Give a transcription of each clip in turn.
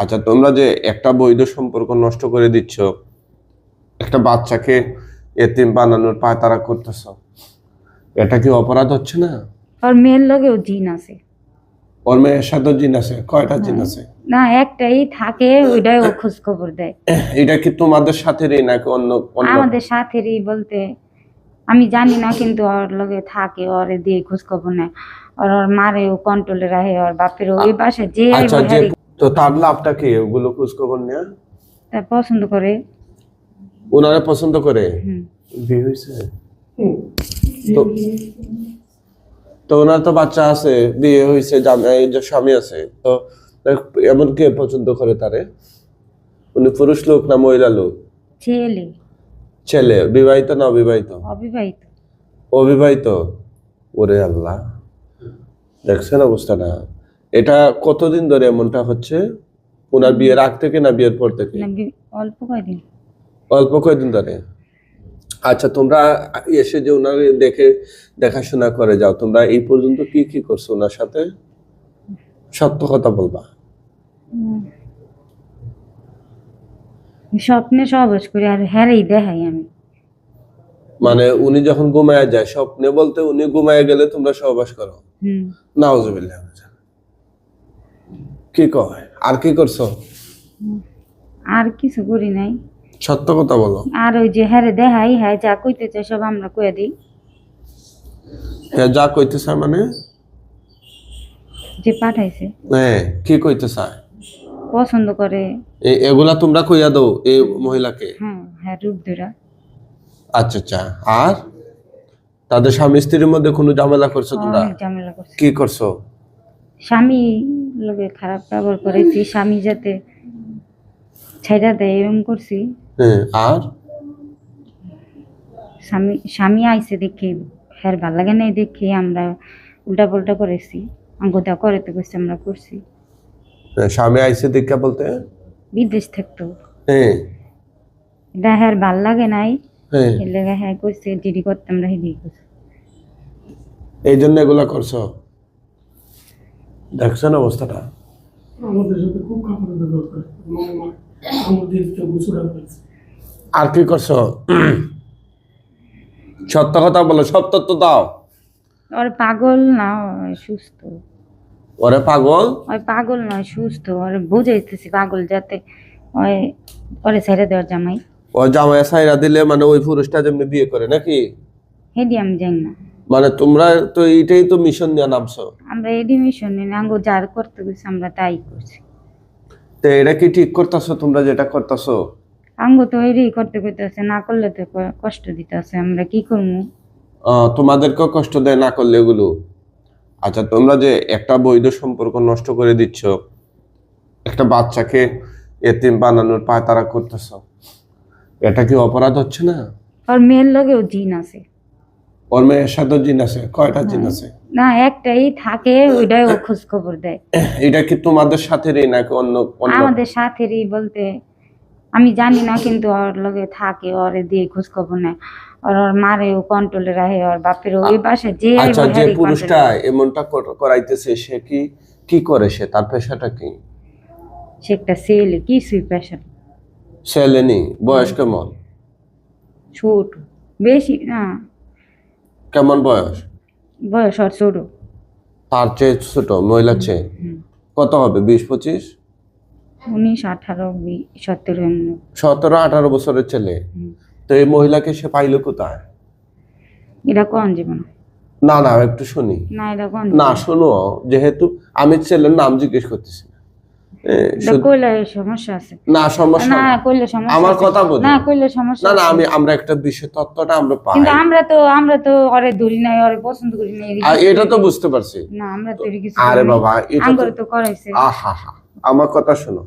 আচ্ছা তোমরা যে একটা বৈধ সম্পর্ক নষ্ট করে দিচ্ছ একটা বাচ্চাকে এতিম বানানোর পায় তারা করতেছ এটা কি অপরাধ হচ্ছে না? ওর মেয়ের লগেও জিন আছে। ওর মেয়ের সাথে জিন আছে কয়টা জিন আছে? না একটাই থাকে ওইটাই ও খোঁজ খবর দেয়। এটা কি তোমাদের সাথেরই নাকি অন্য আমাদের সাথেরই বলতে আমি জানি না কিন্তু ওর লগে থাকে ওরে দিয়ে খোঁজ খবর নেয়। আর ওর মারেও কন্ট্রোলে রাখে ওর বাপের ওই পাশে যে আচ্ছা যে তো তার লাভটা কি? ওগুলো খোঁজ খবর নেওয়া তা পছন্দ করে। ওনারা পছন্দ করে? বিয়ে হয়েছে? তো তো ওনার তো বাচ্চা আছে বিয়ে হয়েছে স্বামী আছে তো এমন কে পছন্দ করে তারে? উনি পুরুষ লোক না মহিলা লোক? ছেলে। ছেলে বিবাহিত না অবিবাহিত? অবিবাহিত। অবিবাহিত? ওরে আল্লাহ। দেখছেন অবস্থাটা? এটা কতদিন ধরে এমনটা হচ্ছে? ওনার বিয়ের আগ থেকে না বিয়ের পর থেকে? অল্প কয়দিন। অল্প কয়েকদিন ধরে। আচ্ছা তোমরা এসে যে ওনার দেখে দেখাশোনা করে যাও তোমরা এই পর্যন্ত কি কি করছ ওনার সাথে? সত্য কথা বলবা। স্বপ্নে সহবাস করি আর হ্যারেই দেখাই আমি। মানে উনি যখন ঘুমায় যায় স্বপ্নে বলতে উনি ঘুমায় গেলে তোমরা সহবাস করো? হুম। নাওজবিল্লাহ কি কয়? আর কি করছ? আর কিছু করি নাই। সত্য কথা বলো। আর ওই যে হ্যারে দেখাই হ্যাঁ যা কইতে চাই সব আমরা কয়ে দিই। হ্যাঁ যা কইতে চায় মানে? যে পাঠাইছে। হ্যাঁ কি কইতে চায় পছন্দ করে। এ- এগুলা তোমরা কইয়া দাও এই মহিলাকে। হ্যাঁ হ্যাঁ রূপ ধরা। আচ্ছা আচ্ছা। আর? তাদের স্বামী স্ত্রীর মধ্যে কোনো ঝামেলা করছ তোমরা? ঝামেলা করছে। কি করছ? স্বামী লোকে খারাপ ব্যবহার করেছি স্বামী যাতে ছেড়া দেয় এরকম করছি। হ্যাঁ আর? স্বামী স্বামী আইসে দেখে হ্যার ভালো লাগে নাই দেখে আমরা উল্টা পাল্টা করেছি অঙ্কটা করে তো করছি আমরা করছি। হ্যাঁ, স্বামী বলতে? বিদেশ থাকতো। হ্যাঁ। এটা হ্যার ভালো লাগে নাই। হ্যাঁ। এর লেগে হ্যাঁ করছে জিডি করতাম আমরা করছি। এই জন্য এগুলা করছ? দেখছেন অবস্থাটা? আমাদের সাথে খুব কাপড় ব্যবহার করে আমার- গুছুরা করেছে আর কি করছ? সত্য কথা বলো সব তত্ত্ব দাও। ওর পাগল না সুস্থ। ওরে পাগল? ওই পাগল নয় সুস্থ। ওর বুঝাইতেছি পাগল যাতে ওই ওরে ছেড়ে দেওয়ার জামাই। ও জামাই সাইরা দিলে মানে ওই পুরুষটা যেমনি বিয়ে করে নাকি? হেডি আমি জানি না। মানে তোমরা তো এইটাই তো মিশন নিয়ে নামছো। আমরা এডিমিশন নিয়ে আঙ্গো যার করতে গেছি আমরা তাই করছি। তো এটা কি ঠিক করতেছো তোমরা যেটা করতেছো? আঙ্গো তো এরই করতে করতেছে না করলে তো কষ্ট দিতেছে আমরা কি করব তোমাদেরকেও কষ্ট দেয় না করলে এগুলো। আচ্ছা তোমরা যে একটা বৈধ সম্পর্ক নষ্ট করে দিচ্ছ একটা বাচ্চাকে এতিম বানানোর পায় তারা করতেছ। এটা কি অপরাধ হচ্ছে না? আর মেয়ের লগেও জিন আছে। ওর জিন আছে কয়টা জিন আছে? না একটাই থাকে ওইটাই ও খোঁজ খবর দেয়। এটা কি তোমাদের সাথেরই নাকি অন্য আমাদের সাথেরই বলতে আমি জানি না কিন্তু ওর লগে থাকে ওরে দিয়ে খোঁজ খবর নেয়। আর ওর মারেও কন্ট্রোলে রাখে ওর বাপের ওই পাশে যে আচ্ছা যে পুরুষটা এমনটা করাইতেছে সে কি কি করে সে? তার পেশাটা কি? সে একটা ছেলে কিছুই পেশা ছেলেনি বয়স কেমন? ছোট বেশি না কেমন বয়স? বয়স ওর ছোট। তার চেয়ে ছোট মহিলা চেয়ে? কত হবে বিশ পঁচিশ? উনিশ আঠারো সতেরো সতেরো আঠারো বছরের ছেলে। তো এই মহিলাকে সে পাইলো কোথায়? এটা কোন জীবন? না না একটু শুনি। না এটা কোন না শোনো যেহেতু আমি ছেলের নাম জিজ্ঞেস করতেছি। সমস্যা আছে। না সমস্যা না না। কইলে সমস্যা আমার কথা বোঝো। না কইলে সমস্যা না না আমি আমরা একটা বিষয় তত্ত্বটা আমরা পাই। কিন্তু আমরা তো আমরা তো ওরে ধরি নাই ওরে পছন্দ করি নাই আর এটা তো বুঝতে পারছি। না আমরা তো কিছু আরে বাবা এটা তো করাইছে। আহা হা আমার কথা শোনো।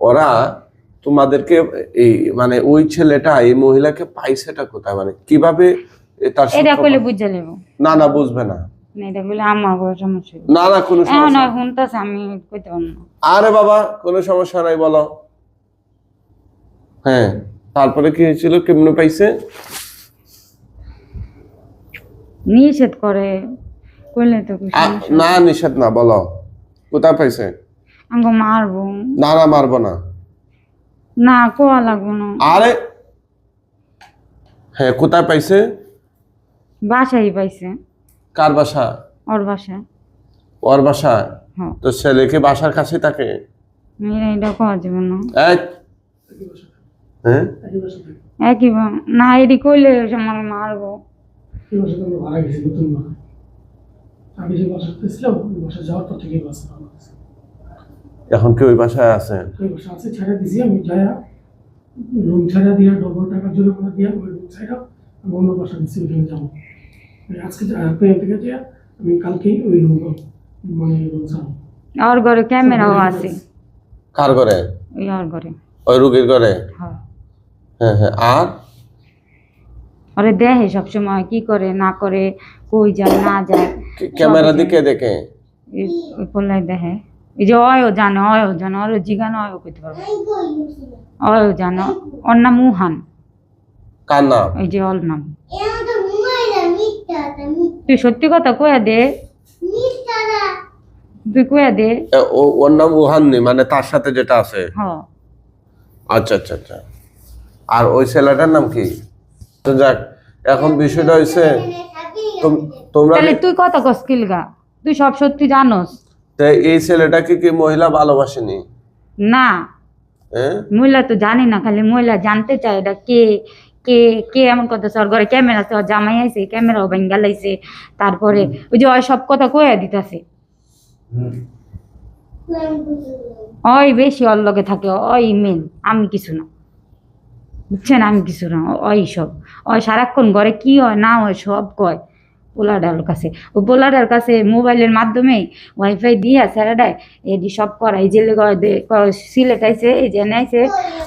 ওরা তোমাদেরকে এই মানে ওই ছেলেটা এই মহিলাকে পাইছেটা কোথায়? মানে কীভাবে তার এটা সূত্র- কইলে বুঝা লেব না না বুঝবে না। না। না কোনো সমস্যা আমি না। আরে বাবা কোনো সমস্যা নাই বলো। হ্যাঁ তারপরে কি হয়েছিল কেমনে পাইছে? নিষেধ করে কইলে তো না নিষেধ না বলো। কোথায় পাইছে? আঙ্গো মারবো। না না মারবো না। না কোয়া লাগবো না। আরে হ্যাঁ কোথায় পাইছে? বাসাই পাইছে। কার বাসা? ওর বাসা ওর বাসা হ্যাঁ। তো ছেলেকে বাসার কাছে থাকে? এটা যাবে না। হ্যাঁ? একই না এটি কইলে আমার মারবো। এখন কি ওই বাসায় আছে? ওই বাসা আছে ছেড়ে দিছি আমি যায়া রুম ছেড়ে দিয়া ডবল টাকা জরিমানা দিয়া ওই রুম ছেড়ে আমি অন্য বাসা দিচ্ছি ওইখানে যাব। আমি আজকে যা- থেকে যাইয়া আমি কালকেই ওই রুম মানে রুম ঘরে ক্যামেরাও আছে। কার ঘরে? ওই ওর ঘরে। ওই রুগীর ঘরে? হ্যাঁ। হ্যাঁ হ্যাঁ আর? ওরে দেখে সবসময় কি করে না করে কই যায় না যায়। ক্যামেরা দিকে দেখে পোলাই দেখে। এই যে অয়ও জানে অয়ও জানে ওর জিগানো অয়ও করতে পারব। অয়ও জানো ওর নাম উহান। কার নাম? এই যে ওর নাম। তুই সত্যি কথা কয়া দে। তুই কয়া দে। ওর নাম মানে তার সাথে যেটা আছে। আচ্ছা আচ্ছা আচ্ছা। আর ওই ছেলেটার নাম কি? তো যাক এখন বিষয়টা তোমরা তাহলে তুই কত কস্কিল গা তুই সব সত্যি জানোস? তো এই ছেলেটাকে কি মহিলা ভালোবাসেনি? না। মহিলা তো জানি না খালি মহিলা জানতে চায় এটা কে কে কে এমন কথা ওর ঘরে ক্যামেরা আছে ওর জামাই আছে ক্যামেরাও ভেঙ্গা লাইছে। তারপরে ওই যে ওই সব কথা কয়ে দিতেছে। ওই বেশি ওর লগে থাকে ওই মেন আমি কিছু না। বুঝছেন? আমি কিছু না। ওই সব। ওই সারাক্ষণ ঘরে কি হয় না হয় সব কয়। পোলাডার কাছে। ও পোলাডার কাছে মোবাইলের মাধ্যমে ওয়াইফাই দিয়া স্যারাডায় এদি সব করা এই যে লেগা ওই দে- ক- সিলেট আইছে এই যে নাইছে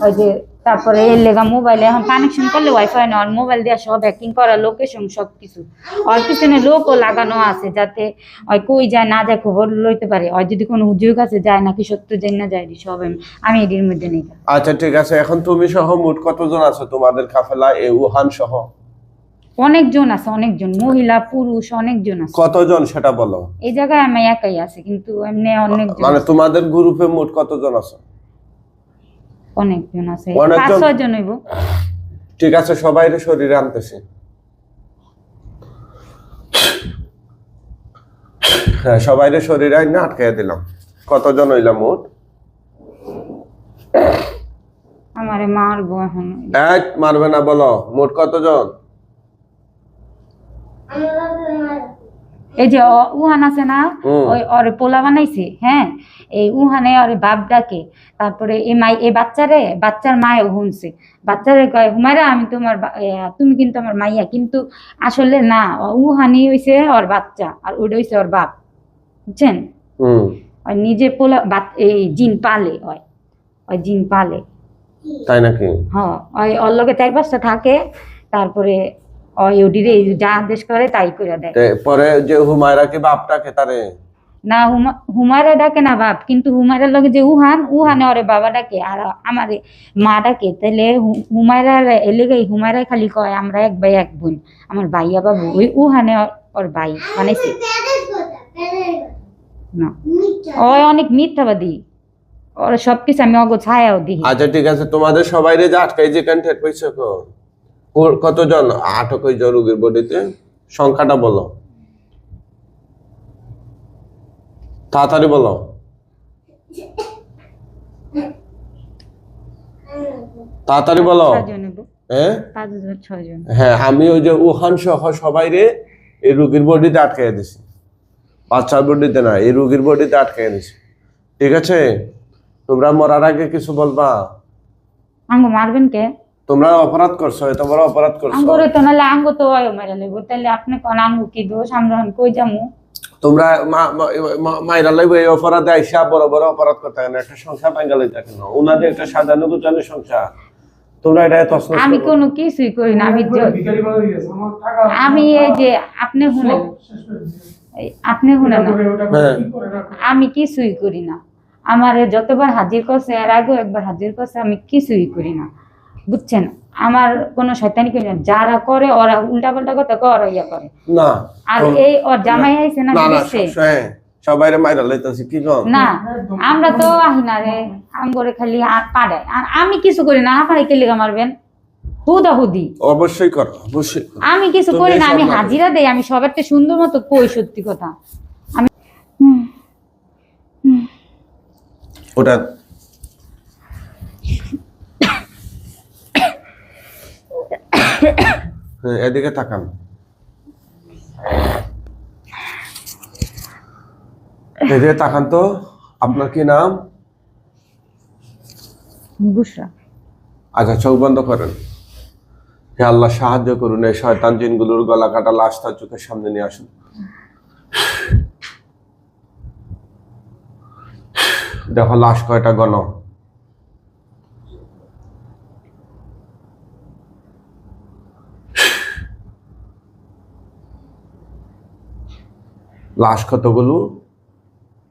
ওই যে তারপরে এর লেগা মোবাইলে এখন কানেকশন করলে ওয়াইফাই না আর মোবাইল দিয়া সব হ্যাকিং করা লোকেশন সব কিছু ওর পিছনে লোকও লাগানো আছে যাতে ওই কই যায় না যায় খবর লইতে পারে। ওই যদি কোনো উদ্যোগ আছে যায় নাকি সত্য যায় না যায় সব আমি- আমি এটির মধ্যে নেই। আচ্ছা ঠিক আছে এখন তুমি সহ মোট কতজন আছো? তোমাদের কাফেলা এ উহান সহ? অনেকজন আছে অনেকজন। মহিলা পুরুষ অনেকজন আছে। কতজন সেটা বলো? এই জায়গায় আমি একাই আছি কিন্তু এমনি অনেকজন মানে তোমাদের গ্রুপে মোট কতজন আছে? অনেকজন আছে। পাঁচ ছয় জন হইব। ঠিক আছে সবাই শরীরে আনতেছে। হ্যাঁ সবাই শরীরে আইনে আটকাইয়া দিলাম। কতজন হইলাম মোট? আমারে মারবো এখন। এক মারবে না বলো। মোট কতজন? এই যে উহান আছে না? ওই ওরে পোলা বানাইছে হ্যাঁ? এই উহানে ওরে বাপ ডাকে। তারপরে এই মাই এই বাচ্চারে বাচ্চার মায়ে শুনছে বাচ্চারে কয় হুমায়রা আমি তোমার তুমি কিন্তু আমার মাইয়া। কিন্তু আসলে না উহানি হইছে ওর বাচ্চা আর ওইটা হইছে ওর বাপ। বুঝছেন? ওই নিজে পোলা এই জিন পালে হয় ওই জিন পালে। তাই নাকি? হ্যাঁ ওই ওর লগে চার পাঁচটা থাকে। তারপরে ওডিরে যা আদেশ করে তাই করে দেয়। পরে যে হুমায়রা কি বাপটাকে তারে? না হুমায়রা ডাকে না বাপ কিন্তু হুমায়রার লগে যে উহান উহানে ওরে বাবা ডাকে আর আমারে মা ডাকে তাহলে হু- হুমায়রা এলেগেই হুমায়রা খালি কয় আমরা এক ভাই এক বোন। আমার ভাইয়া বাবু ওই উহানে ওর- ভাই বানাইছে না। ওই অনেক মিথ্যাবাদী। ওর সবকিছু আমি অগো ছায়াও দিই। আচ্ছা ঠিক আছে তোমাদের সবাই যে আটকাই যে কন্ট্যাক্ট পাইছো কতজন? আটক হয়েছে রোগীর বডিতে? সংখ্যাটা বলো। তাড়াতাড়ি বলো। তাড়াতাড়ি বলো। হ্যাঁ হ্যাঁ আমি ওই যে উহান সহ সবাই রে এই রোগীর বডিতে আটকাই দিছি। বাচ্চার বডিতে না এই রোগীর বডিতে আটকাই দিছি। ঠিক আছে? তোমরা মরার আগে কিছু বলবা? মারবেন কে? তোমরা অপরাধ করছ এত বড় অপরাধ করছ। আঙ্গুরে তো নাহলে আঙ্গো তো অয় মেরে লইব। তাহলে আপনি কোন আঙ্গু কি দোষ? আমরা কই যামু? তোমরা মাইরা লাইব এই অপরাধে আইসা বড় বড় অপরাধ করতে কেন একটা সংসার ভাঙ্গালে কেন ওনাদের একটা সাজানো গোছানো সংসার। তোমরা এটা তসন আমি কোনো কিছুই করি না আমি আমি এই যে আপনি। এই আপনি শুনেন না। আমি কিছুই করি না। আমার যতবার হাজির করছে এর আগেও একবার হাজির করছে আমি কিছুই করি না। বুঝছেন? আমার কোনো শয়তানি করি না। যারা করে ওরা উল্টা পাল্টা কথা করে ওরা ইয়া করে। না আর এই ওর জামাই আইছে না না না বিদেশে, সবসময়- সবাই মাইরা লাইতাছি কি কম না আমরা তো আহি না রে। আম করে খালি আর আমি কিছু করি না আমারে কে লেগা মারবেন। হুদা হুদি। অবশ্যই কর অবশ্যই আমি কিছু করি না আমি হাজিরা দেই আমি সবার থেকে সুন্দর মতো কই সত্যি কথা। আমি ওটা এদিকে তাকান। এদিকে তাকান তো। আপনার কি নাম? আচ্ছা চোখ বন্ধ করেন। হে আল্লাহ সাহায্য করুন এই শয়তান জিনগুলোর গলা কাটা লাশ তার চোখের সামনে নিয়ে আসুন। দেখো লাশ কয়টা গণ? লাশ কতগুলো?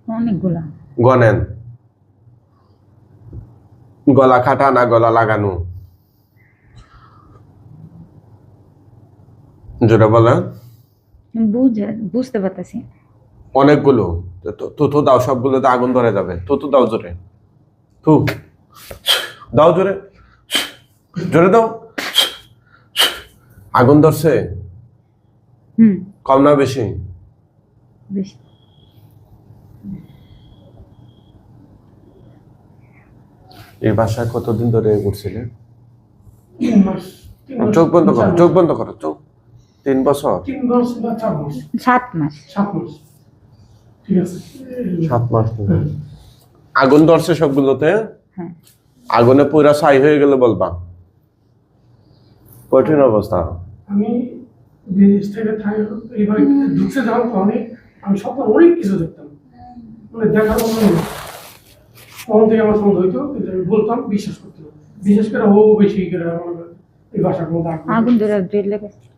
অনেকগুলা। গনেন। গলা কাটা না গলা লাগানো? যেটা বলেন বুঝে বুঝতে পারতেছি। অনেকগুলো। তো- তুতু দাও সবগুলোতে আগুন ধরে যাবে। তুতু দাও জোরে। তু দাও জোরে। জোরে দাও। আগুন ধরছে? হুম। কম না বেশি? বেশি। এই বাসায় কতদিন ধরে মাস, চোখ বন্ধ করো চোখ বন্ধ করো চোখ। তিন বছর? সাত মাস। সাত মাস। ঠিক আছে। সাত মাস ধরে। হ্যাঁ। আগুন ধরছে সবগুলোতে হ্যাঁ? আগুনে পুরা ছাই হয়ে গেলে বলবা। কঠিন অবস্থা। আমি বিদেশ থেকে ঢুকছে যখন অনেক আমি স্বপ্ন অনেক কিছু দেখতাম। মানে দেখার মতো। তখন থেকে আমার সন্দেহ হইতো কিন্তু আমি বলতাম বিশ্বাস করতে বিশেষ করে ও বেশি করে আমার এই ভাষার মধ্যে আগুন ধরে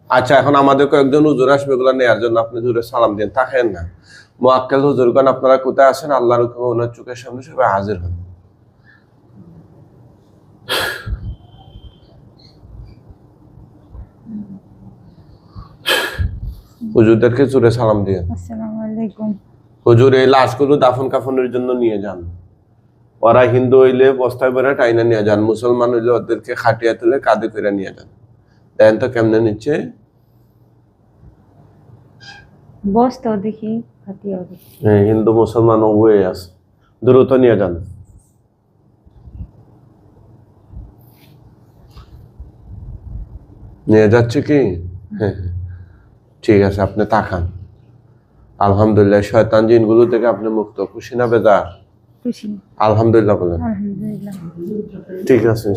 আচ্ছা এখন আমাদের কয়েকজন হুজুর আসবে এগুলো নেওয়ার জন্য। আপনি দূরে সালাম দিন থাকেন না। মোয়াক্কেল হুজুরগণ আপনারা কোথায় আছেন? আল্লাহর হুকুমে ওনার চোখের সামনে সবাই হাজির হন। হুজুরদেরকে জোরে সালাম দিয়ে আসসালামু হুজুর এই লাশগুলো দাফন কাফনের জন্য নিয়ে যান। ওরা হিন্দু হইলে বস্তায় বেড়ে টাইনা নিয়ে যান মুসলমান হইলে ওদেরকে খাটিয়া তুলে কাঁধে করে নিয়ে যান। দেন তো কেমনে নিচ্ছে। বসতাও দেখি হাতিয়াও দেখি হ্যাঁ, হিন্দু মুসলমান উভয়ে আছে। দ্রুত নিয়ে যান। নিয়ে যাচ্ছে কি? হ্যাঁ হ্যাঁ। ঠিক আছে আপনি তাকান। আলহামদুলিল্লাহ শয়তান জিনগুলো থেকে আপনি মুক্ত। খুশি না বেদার খুশি। আলহামদুলিল্লাহ বলেন। ঠিক আছে।